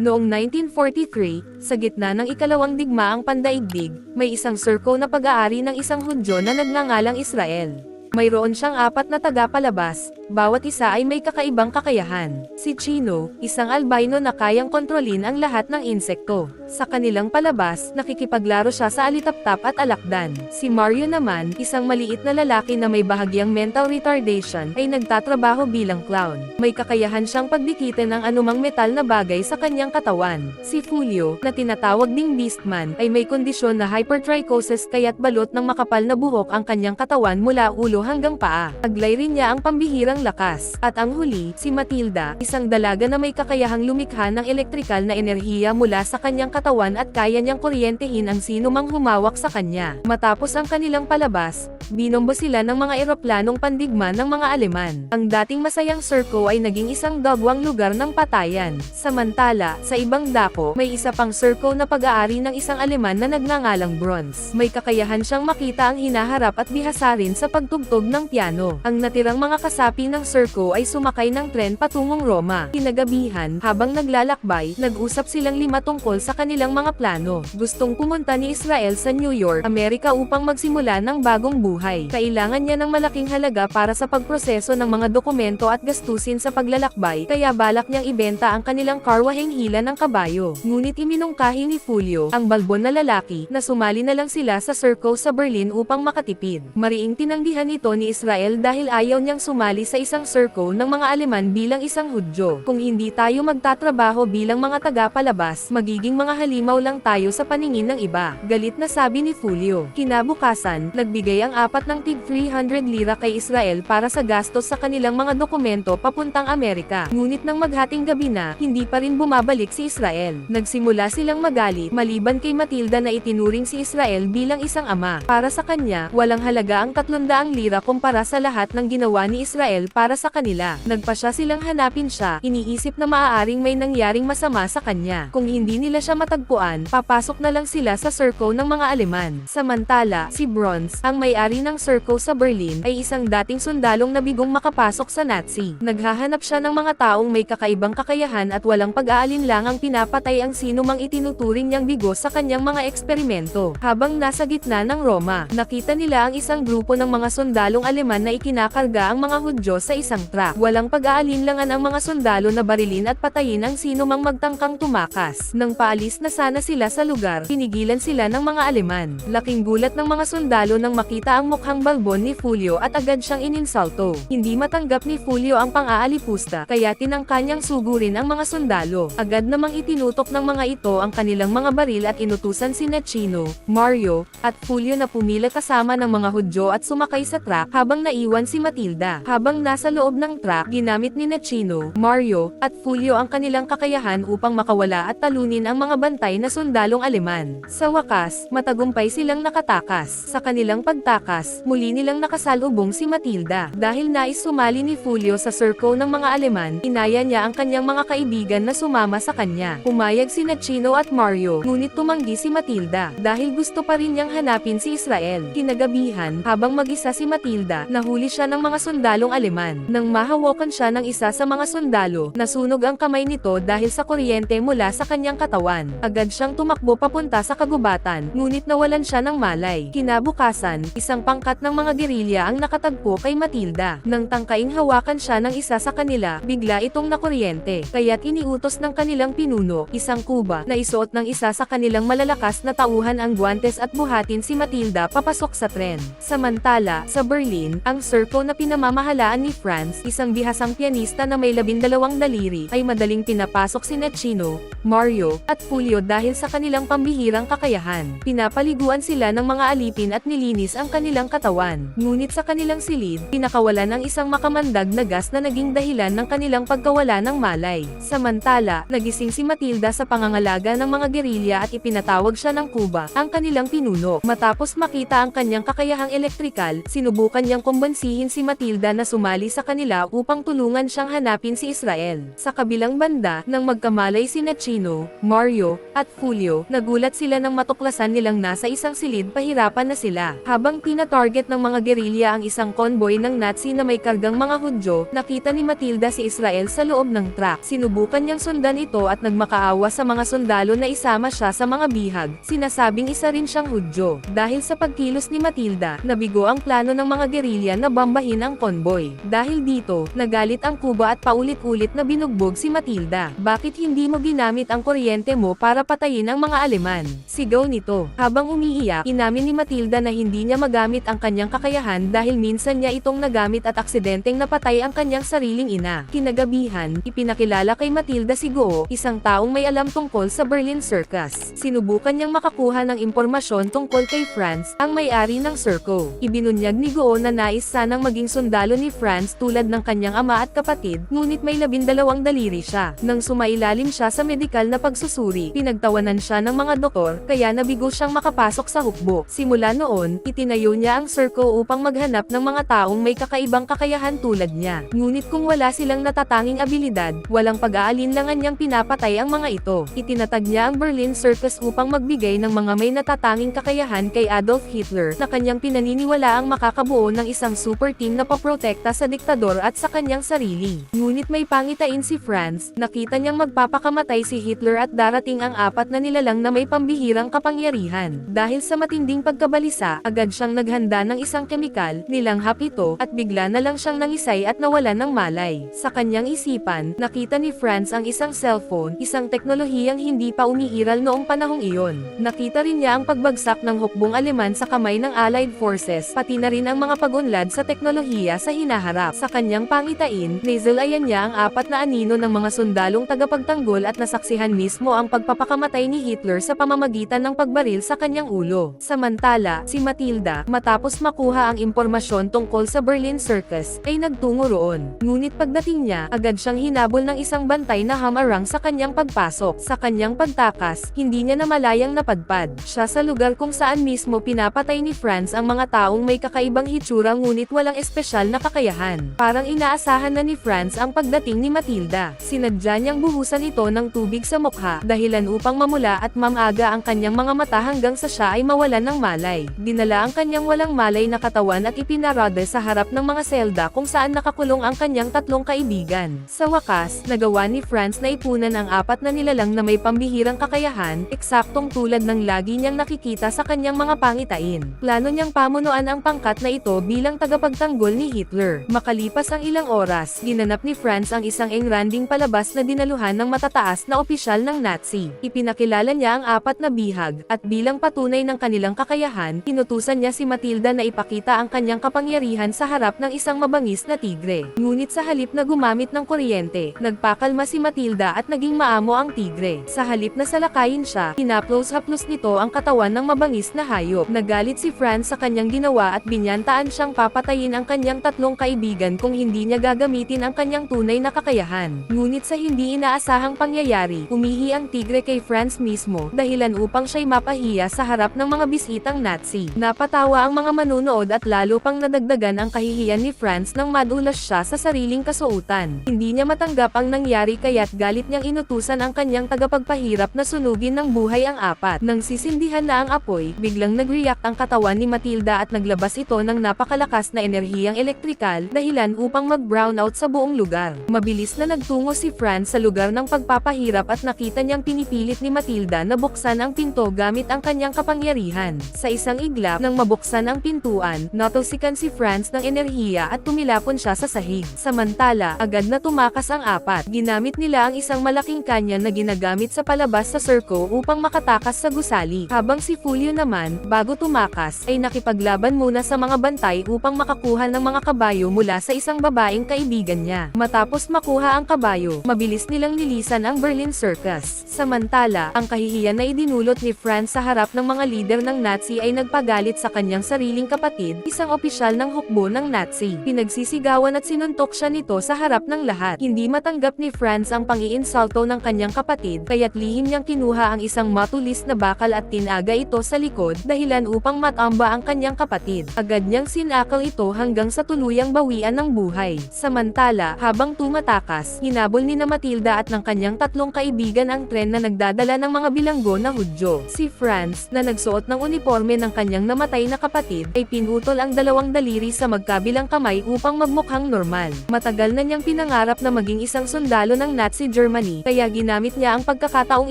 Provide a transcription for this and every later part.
Noong 1943, sa gitna ng ikalawang digmaang pandaigdig, may isang surko na pag-aari ng isang Hudyo na nagngangalang Israel. Mayroon siyang apat na tagapalabas, bawat isa ay may kakaibang kakayahan. Si Chino, isang albino na kayang kontrolin ang lahat ng insekto. Sa kanilang palabas, nakikipaglaro siya sa alitaptap at alakdan. Si Mario naman, isang maliit na lalaki na may bahagyang mental retardation, ay nagtatrabaho bilang clown. May kakayahan siyang pagdikitin ng anumang metal na bagay sa kanyang katawan. Si Fulio, na tinatawag ding Beastman, ay may kondisyon na hypertrichosis kaya't balot ng makapal na buhok ang kanyang katawan mula ulo hanggang paa. Taglay rin niya ang pambihirang lakas. At ang huli, si Matilda, isang dalaga na may kakayahang lumikha ng elektrikal na enerhiya mula sa kanyang katawan at kaya niyang kuryentehin ang sino mang humawak sa kanya. Matapos ang kanilang palabas, binombo sila ng mga eroplanong pandigma ng mga Aleman. Ang dating masayang circo ay naging isang dagwang lugar ng patayan. Samantala, sa ibang dako, may isa pang circo na pag-aari ng isang Aleman na nagngangalang Bronze. May kakayahan siyang makita ang hinaharap at bihasarin sa pagtugtog ng piano. Ang natirang mga kasapi ng circo ay sumakay ng tren patungong Roma. Kinagabihan, habang naglalakbay, nag-usap silang lima tungkol sa kanilang mga plano. Gustong pumunta ni Israel sa New York, Amerika upang magsimula ng bagong buhay. Kailangan niya ng malaking halaga para sa pagproseso ng mga dokumento at gastusin sa paglalakbay, kaya balak niyang ibenta ang kanilang karwaheng hila ng kabayo. Ngunit iminungkahi ni Fulio, ang balbon na lalaki, na sumali na lang sila sa circo sa Berlin upang makatipid. Mariing tinanggihan ito ni Israel dahil ayaw niyang sumali sa isang circo ng mga Aleman bilang isang Hudyo. Kung hindi tayo magtatrabaho bilang mga tagapalabas, magiging mga halimaw lang tayo sa paningin ng iba. Galit na sabi ni Fulio. Kinabukasan, nagbigay ang apat ng tig 300 lira kay Israel para sa gastos sa kanilang mga dokumento papuntang Amerika. Ngunit nang maghating gabi na, hindi pa rin bumabalik si Israel. Nagsimula silang magalit, maliban kay Matilda na itinuring si Israel bilang isang ama. Para sa kanya, walang halaga ang 300 lira kumpara sa lahat ng ginawa ni Israel para sa kanila. Nagpa siya silang hanapin siya, iniisip na maaaring may nangyaring masama sa kanya. Kung hindi nila siya matagpuan, papasok na lang sila sa circo ng mga Aleman. Samantala, si Bronze, ang may-ari ng circo sa Berlin, ay isang dating sundalong nabigong makapasok sa Nazi. Naghahanap siya ng mga taong may kakaibang kakayahan at walang pag-aalinlangang pinapatay ang sino mang itinuturing niyang bigo sa kanyang mga eksperimento. Habang nasa gitna ng Roma, nakita nila ang isang grupo ng mga sundalong Aleman na ikinakarga ang mga Hudyo sa isang truck. Walang pag-aalinlangan ang mga sundalo na barilin at patayin ang sino mang magtangkang tumakas. Nang paalis na sana sila sa lugar, pinigilan sila ng mga Aleman. Laking gulat ng mga sundalo nang makita ang mukhang balbon ni Fulio at agad siyang ininsulto. Hindi matanggap ni Fulio ang pang-aalipusta, kaya tinangka sugurin ang mga sundalo. Agad namang itinutok ng mga ito ang kanilang mga baril at inutusan si Chino, Mario, at Fulio na pumila kasama ng mga Hudyo at sumakay sa truck habang naiwan si Matilda. Habang nasa loob ng truck, ginamit ni Chino, Mario, at Fulio ang kanilang kakayahan upang makawala at talunin ang mga bantay na sundalong Aleman. Sa wakas, matagumpay silang nakatakas. Sa kanilang pagtakas, muli nilang nakasalubong si Matilda. Dahil nais sumali ni Fulio sa circo ng mga Aleman, inaya niya ang kanyang mga kaibigan na sumama sa kanya. Pumayag si Chino at Mario, ngunit tumanggi si Matilda, dahil gusto pa rin niyang hanapin si Israel. Kinagabihan, habang mag-isa si Matilda, nahuli siya ng mga sundalong Aleman. Nang mahawakan siya ng isa sa mga sundalo, nasunog ang kamay nito dahil sa kuryente mula sa kanyang katawan. Agad siyang tumakbo papunta sa kagubatan, ngunit nawalan siya ng malay. Kinabukasan, isang pangkat ng mga gerilya ang nakatagpo kay Matilda. Nang tangkaing hawakan siya ng isa sa kanila, bigla itong nakuryente. Kaya't iniutos ng kanilang pinuno, isang kuba, na isuot ng isa sa kanilang malalakas na tauhan ang guantes at buhatin si Matilda papasok sa tren. Samantala, sa Berlin, ang circo na pinamamahalaan ni Franz, isang bihasang pianista na may labindalawang daliri, ay madaling pinapasok si Chino, Mario, at Fulio dahil sa kanilang pambihirang kakayahan. Pinapaliguan sila ng mga alipin at nilinis ang kanilang katawan. Ngunit sa kanilang silid, pinakawalan ng isang makamandag na gas na naging dahilan ng kanilang pagkawala ng malay. Samantala, nagising si Matilda sa pangangalaga ng mga gerilya at ipinatawag siya ng Kuba, ang kanilang pinuno. Matapos makita ang kanyang kakayahang elektrikal, sinubukan sinubukan niyang kumbansihin si Matilda na sumali sa kanila upang tulungan siyang hanapin si Israel. Sa kabilang banda, nang magkamalay si Chino, Mario, at Julio, nagulat sila nang matuklasan nilang nasa isang silid pahirapan na sila. Habang tina-target ng mga gerilya ang isang convoy ng Nazi na may kargang mga Hudyo, nakita ni Matilda si Israel sa loob ng truck. Sinubukan niyang sundan ito at nagmakaawa sa mga sundalo na isama siya sa mga bihag. Sinasabing isa rin siyang Hudyo. Dahil sa pagkilos ni Matilda, nabigo ang plano ng mga gerilya na bambahin ang convoy. Dahil dito, nagalit ang Kuba at paulit-ulit na binugbog si Matilda. Bakit hindi mo ginamit ang kuryente mo para patayin ang mga Aleman? Sigaw nito. Habang umiiyak, inamin ni Matilda na hindi niya magamit ang kanyang kakayahan dahil minsan niya itong nagamit at aksidenteng napatay ang kanyang sariling ina. Kinagabihan, ipinakilala kay Matilda si Goo, isang taong may alam tungkol sa Berlin Circus. Sinubukan niyang makakuha ng impormasyon tungkol kay Franz, ang may-ari ng Circo. Ibinunyag ni Goo na nais sanang maging sundalo ni Franz tulad ng kanyang ama at kapatid, ngunit may labindalawang daliri siya. Nang sumailalim siya sa medikal na pagsusuri, pinagtawanan siya ng mga doktor, kaya nabigo siyang makapasok sa hukbo. Simula noon, itinayo niya ang Circo upang maghanap ng mga taong may kakaibang kakayahan tulad niya. Ngunit kung wala silang natatanging abilidad, walang pag-aalinlangan niyang pinapatay ang mga ito. Itinatag niya ang Berlin Circus upang magbigay ng mga may natatanging kakayahan kay Adolf Hitler na kanyang pinaniniwala ang makakabuo ng isang super team na paprotekta sa diktador at sa kanyang sarili. Ngunit may pangitain si Franz, nakita niyang magpapakamatay si Hitler at darating ang apat na nilalang na may pambihirang kapangyarihan. Dahil sa matinding pagkabalisa, agad siyang naghanda ng isang kemikal, nilanghap ito, at bigla na lang siyang nangisay at nawalan ng malay. Sa kanyang isipan, nakita ni Franz ang isang cellphone, isang teknolohiyang hindi pa umiiral noong panahong iyon. Nakita rin niya ang pagbagsak ng hukbong Aleman sa kamay ng Allied Forces, pati na rin ang mga pag-unlad sa teknolohiya sa hinaharap. Sa kanyang pangitain, nasalayan niya ang apat na anino ng mga sundalong tagapagtanggol at nasaksihan mismo ang pagpapakamatay ni Hitler sa pamamagitan ng pagbaril sa kanyang ulo. Samantala, si Matilda, matapos makuha ang impormasyon tungkol sa Berlin Circus, ay nagtungo roon. Ngunit pagdating niya, agad siyang hinabol ng isang bantay na hamarang sa kanyang pagpasok. Sa kanyang pagtakas, hindi niya namalayang napadpad. Siya sa lugar kung saan mismo pinapatay ni Franz ang mga taong may kakaibang hitsura ngunit walang espesyal na kakayahan. Parang inaasahan na ni Franz ang pagdating ni Matilda. Sinadya niyang buhusan ito ng tubig sa mukha, dahilan upang mamula at mamaga ang kanyang mga mata hanggang sa siya ay mawalan ng malay. Dinala ang kanyang walang malay na katawan at ipinarada sa harap ng mga selda kung saan nakakulong ang kanyang tatlong kaibigan. Sa wakas, nagawa ni Franz na ipunan ang apat na nilalang na may pambihirang kakayahan, eksaktong tulad ng lagi niyang nakikita sa kanyang mga pangitain. Plano niyang pamunuan ang pangkat na ito bilang tagapagtanggol ni Hitler. Makalipas ang ilang oras, ginanap ni Franz ang isang engranding palabas na dinaluhan ng matataas na opisyal ng Nazi. Ipinakilala niya ang apat na bihag, at bilang patunay ng kanilang kakayahan, inutusan niya si Matilda na ipakita ang kanyang kapangyarihan sa harap ng isang mabangis na tigre. Ngunit sa halip na gumamit ng kuryente, nagpakalma si Matilda at naging maamo ang tigre. Sa halip na salakayin siya, hinaplos-haplos nito ang katawan ng mabangis na hayop. Nagalit si Franz sa kanyang ginawa at binyantaan siyang papatayin ang kanyang tatlong kaibigan kung hindi niya gagamitin ang kanyang tunay na kakayahan. Ngunit sa hindi inaasahang pangyayari, umihi ang tigre kay Franz mismo, dahilan upang siya'y mapahiya sa harap ng mga bisitang Nazi. Napatawa ang mga manunood at lalo pang nadagdagan ang kahihiyan ni Franz nang madulas siya sa sariling kasuotan. Hindi niya matanggap ang nangyari kaya't galit niyang inutusan ang kanyang tagapagpahirap na sunugin ng buhay ang apat. Nang sisindihan na ang apoy, biglang nag-react ang katawan ni Matilda at naglabas ito ng napakalakas na enerhiyang elektrikal, dahilan upang mag-brownout sa buong lugar. Mabilis na nagtungo si Franz sa lugar ng pagpapahirap at nakita niyang pinipilit ni Matilda na buksan ang pinto gamit ang kanyang kapangyarihan. Sa isang iglap, nang mabuksan ang pintuan, natosikan si Franz ng enerhiya at tumilapon siya sa sahig. Samantala, agad na tumakas ang apat. Ginamit nila ang isang malaking kanya na ginagamit sa palabas sa circo upang makatakas sa gusali. Habang si Fulio naman, bago tumakas, ay nakipaglaban muna sa mga bantay upang makakuha ng mga kabayo mula sa isang babaeng kaibigan niya. Matapos makuha ang kabayo, mabilis nilang nilisan ang Berlin Circus. Samantala, ang kahihiyan na idinulot ni Franz sa harap ng mga lider ng Nazi ay nagpagalit sa kanyang sariling kapatid, isang opisyal ng hukbo ng Nazi. Pinagsisigawan at sinuntok siya nito sa harap ng lahat. Hindi matanggap ni Franz ang pangiinsulto ng kanyang kapatid, kaya't lihim niyang kinuha ang isang matulis na bakal at tinaga ito sa likod, dahilan upang matamba ang kanyang kapatid. Agad agad niyang sinakal ito hanggang sa tuluyang bawian ng buhay. Samantala, habang tumatakas, hinabol ni na Matilda at ng kanyang tatlong kaibigan ang tren na nagdadala ng mga bilanggo na Hudyo. Si Franz, na nagsuot ng uniforme ng kanyang namatay na kapatid, ay pinutol ang dalawang daliri sa magkabilang kamay upang magmukhang normal. Matagal na niyang pinangarap na maging isang sundalo ng Nazi Germany, kaya ginamit niya ang pagkakataong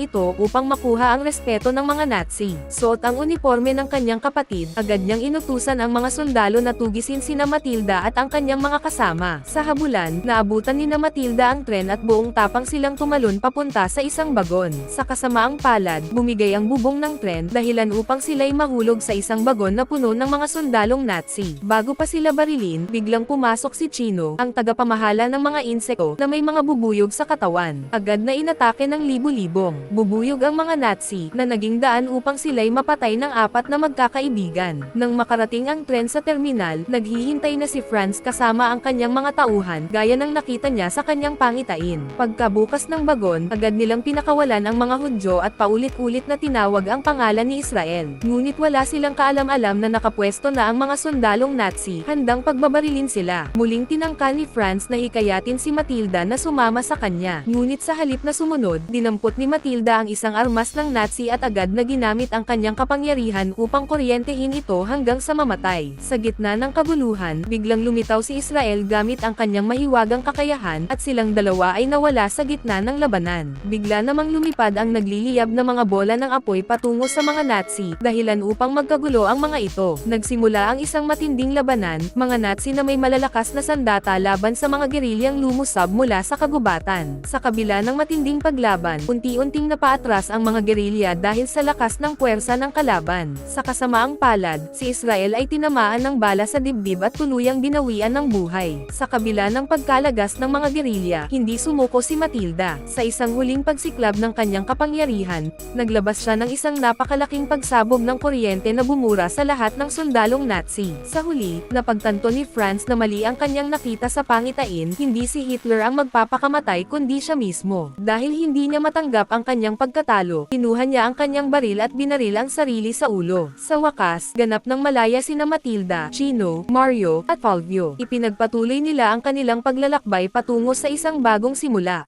ito upang makuha ang respeto ng mga Nazi. Suot ang uniforme ng kanyang kapatid, agad niyang inutusan ang mga sundalo na tugisin sina Matilda at ang kanyang mga kasama. Sa habulan, naabutan ni na Matilda ang tren at buong tapang silang tumalon papunta sa isang bagon. Sa kasamaang palad, bumigay ang bubong ng tren dahilan upang sila'y mahulog sa isang bagon na puno ng mga sundalong Nazi. Bago pa sila barilin, biglang pumasok si Chino, ang tagapamahala ng mga insekto na may mga bubuyog sa katawan. Agad na inatake ng libu-libong bubuyog ang mga Nazi na naging daan upang sila'y mapatay ng apat na magkakaibigan. Nang makarating ang tren sa terminal, naghihintay na si Franz kasama ang kanyang mga tauhan gaya ng nakita niya sa kanyang pangitain. Pagkabukas ng bagon, agad nilang pinakawalan ang mga Hudyo at paulit-ulit na tinawag ang pangalan ni Israel. Ngunit wala silang kaalam-alam na nakapwesto na ang mga sundalong Nazi, handang pagbabarilin sila. Muling tinangka ni Franz na hikayatin si Matilda na sumama sa kanya. Ngunit sa halip na sumunod, dinampot ni Matilda ang isang armas ng Nazi at agad na ginamit ang kanyang kapangyarihan upang kuryentehin ito hanggang sa mamatay. Sa gitna ng kabuluhan, biglang lumitaw si Israel gamit ang kanyang mahiwagang kakayahan at silang dalawa ay nawala sa gitna ng labanan. Bigla namang lumipad ang nagliliyab na mga bola ng apoy patungo sa mga Nazi, dahilan upang magkagulo ang mga ito. Nagsimula ang isang matinding labanan, mga Nazi na may malalakas na sandata laban sa mga gerilyang lumusab mula sa kagubatan. Sa kabila ng matinding paglaban, unti-unting napaatras ang mga gerilya dahil sa lakas ng puwersa ng kalaban. Sa kasamaang palad, si Israel ay tinamaan ng bala sa dibdib at tuluyang binawian ng buhay. Sa kabila ng pagkalagas ng mga gerilya, hindi sumuko si Matilda. Sa isang huling pagsiklab ng kanyang kapangyarihan, naglabas siya ng isang napakalaking pagsabog ng kuryente na bumura sa lahat ng sundalong Nazi. Sa huli, napagtanto ni Franz na mali ang kanyang nakita sa pangitain, hindi si Hitler ang magpapakamatay kundi siya mismo. Dahil hindi niya matanggap ang kanyang pagkatalo, kinuha niya ang kanyang baril at binaril ang sarili sa ulo. Sa wakas, ganap ng malaya sina Matilda, Chino, Mario, at Fulvio. Ipinagpatuloy nila ang kanilang paglalakbay patungo sa isang bagong simula.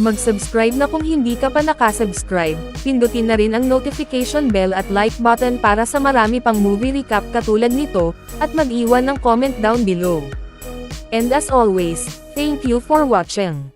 Mag-subscribe na kung hindi ka pa nakasubscribe, pindutin na rin ang notification bell at like button para sa marami pang movie recap katulad nito, at mag-iwan ng comment down below. And as always, thank you for watching.